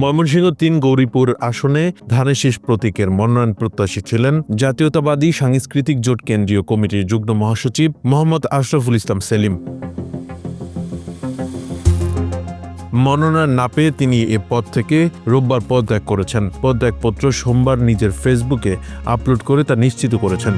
ময়মনসিংহ তিন গৌরীপুর আসনে ধানের শীষ প্রতীকের মনোনয়ন প্রত্যাশী ছিলেন জাতীয়তাবাদী সাংস্কৃতিক জোট কেন্দ্রীয় কমিটির যুগ্ম মহাসচিব মোহাম্মদ আশরাফুল ইসলাম সেলিম। মনোনয়ন না পেয়ে তিনি এ পদ থেকে রোববার পদত্যাগ করেছেন। পদত্যাগপত্র সোমবার নিজের ফেসবুকে আপলোড করে তা নিশ্চিত করেছেন।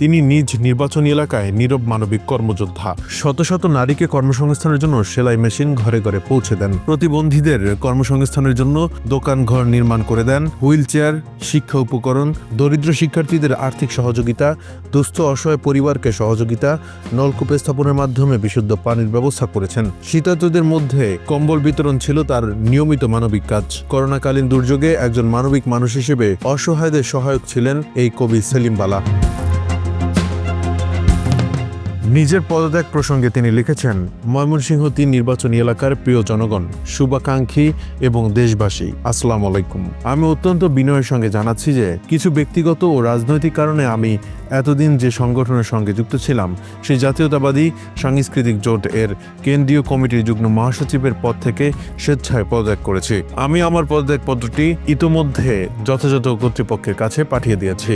তিনি নিজ নির্বাচনী এলাকায় নীরব মানবিক কর্মযোদ্ধা। শত শত নারীকে কর্মসংস্থানের জন্য সেলাই মেশিন ঘরে ঘরে পৌঁছে দেন। প্রতিবন্ধীদের কর্মসংস্থানের জন্য দোকান ঘর নির্মাণ করে দেন। হুইল চেয়ার, শিক্ষা উপকরণ, দরিদ্র শিক্ষার্থীদের আর্থিক সহযোগিতা, দুস্থ অসহায় পরিবারকে সহযোগিতা, নলকূপ স্থাপনের মাধ্যমে বিশুদ্ধ পানির ব্যবস্থা করেছেন। শীতার্তদের মধ্যে কম্বল বিতরণ ছিল তার নিয়মিত মানবিক কাজ। করোনাকালীন দুর্যোগে একজন মানবিক মানুষ হিসেবে অসহায়দের সহায়ক ছিলেন এই কবি সেলিম বালা নিজের পদত্যাগ প্রসঙ্গে তিনি লিখেছেন, ময়মনসিংহ তিন নির্বাচনী এলাকার প্রিয় জনগণ, শুভাকাঙ্ক্ষী এবং দেশবাসী, আসসালাম আলাইকুম। আমি অত্যন্ত বিনয়ের সঙ্গে জানাচ্ছি যে, কিছু ব্যক্তিগত ও রাজনৈতিক কারণে আমি এতদিন যে সংগঠনের সঙ্গে যুক্ত ছিলাম, সেই জাতীয়তাবাদী সাংস্কৃতিক জোট এর কেন্দ্রীয় কমিটির যুগ্ম মহাসচিবের পদ থেকে স্বেচ্ছায় পদত্যাগ করেছি। আমি আমার পদত্যাগ পত্রটি ইতোমধ্যে যথাযথ কর্তৃপক্ষের কাছে পাঠিয়ে দিয়েছি।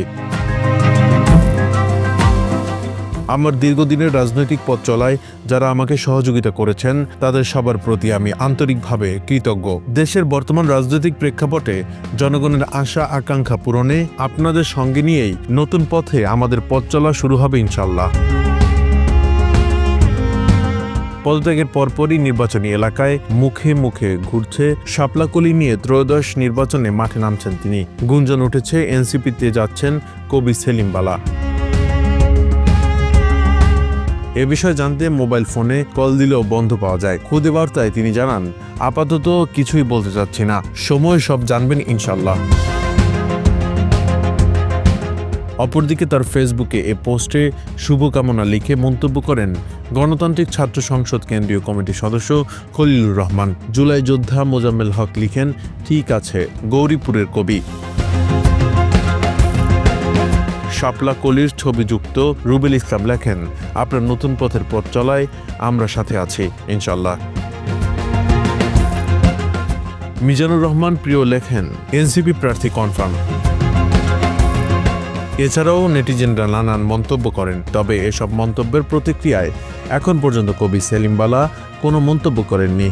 আমার দীর্ঘদিনের রাজনৈতিক পথ চলায় যারা আমাকে সহযোগিতা করেছেন, তাদের সবার প্রতি আমি আন্তরিকভাবে কৃতজ্ঞ। দেশের বর্তমান রাজনৈতিক প্রেক্ষাপটে জনগণের আশা, আকাঙ্ক্ষা পূরণে আপনাদের সঙ্গে নিয়েই নতুন পথে আমাদের পথ চলা শুরু হবে ইনশাল্লাহ পদত্যাগের পরপরই নির্বাচনী এলাকায় মুখে মুখে ঘুরছে শাপলাকলি নিয়ে ত্রয়োদশ নির্বাচনে মাঠে নামছেন তিনি। গুঞ্জন উঠেছে, এনসিপিতে যাচ্ছেন কবি সেলিম বালা এ বিষয়ে জানতে মোবাইল ফোনে কল দিলেও বন্ধ পাওয়া যায়। খুদে বার্তায় তিনি জানান, আপাতত কিছুই বলতে চাচ্ছি না। সময় সব জানবেন ইনশাল্লাহ অপরদিকে তার ফেসবুকে এ পোস্টে শুভকামনা লিখে মন্তব্য করেন গণতান্ত্রিক ছাত্র সংসদ কেন্দ্রীয় কমিটির সদস্য খলিলুর রহমান। জুলাই যোদ্ধা মোজাম্মেল হক লিখেন, ঠিক আছে, গৌরীপুরের কবি। শাপলা কলির ছবিযুক্ত রুবেল ইসলাম লেখেন, আপনার নতুন পথের পথ চলায় আমরা সাথে আছি ইনশাল্লাহ মিজানুর রহমান প্রিয় লেখেন, এনসিপি প্রার্থী কনফার্ম। এছাড়াও নেটিজেনরা নানান মন্তব্য করেন, তবে এসব মন্তব্যের প্রতিক্রিয়ায় এখন পর্যন্ত কবি সেলিম বালা কোনো মন্তব্য করেননি।